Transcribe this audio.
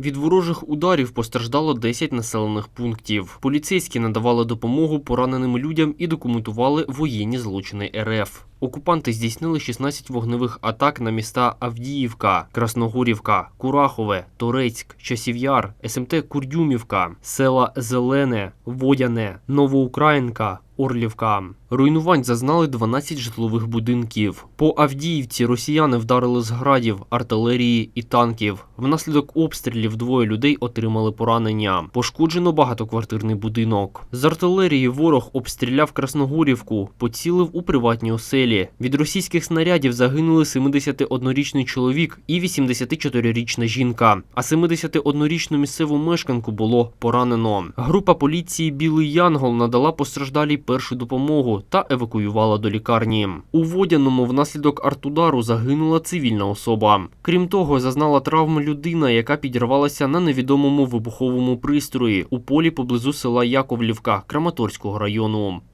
Від ворожих ударів постраждало 10 населених пунктів. Поліцейські надавали допомогу пораненим людям і документували воєнні злочини РФ. Окупанти здійснили 16 вогневих атак на міста Авдіївка, Красногорівка, Курахове, Торецьк, Часів'яр, СМТ Курдюмівка, села Зелене, Водяне, Новоукраїнка, Орлівка. Руйнувань зазнали 12 житлових будинків. По Авдіївці росіяни вдарили з градів, артилерії і танків. Внаслідок обстрілів двоє людей отримали поранення. Пошкоджено багатоквартирний будинок. З артилерії ворог обстріляв Красногорівку, поцілив у приватні оселі. Від російських снарядів загинули 71-річний чоловік і 84-річна жінка. А 71-річну місцеву мешканку було поранено. Група поліції Білий Янгол надала постраждалій першу допомогу та евакуювала до лікарні. У Водяному внаслідок артудару загинула цивільна особа. Крім того, зазнала травм людина, яка підірвалася на невідомому вибуховому пристрої у полі поблизу села Яковлівка Краматорського району.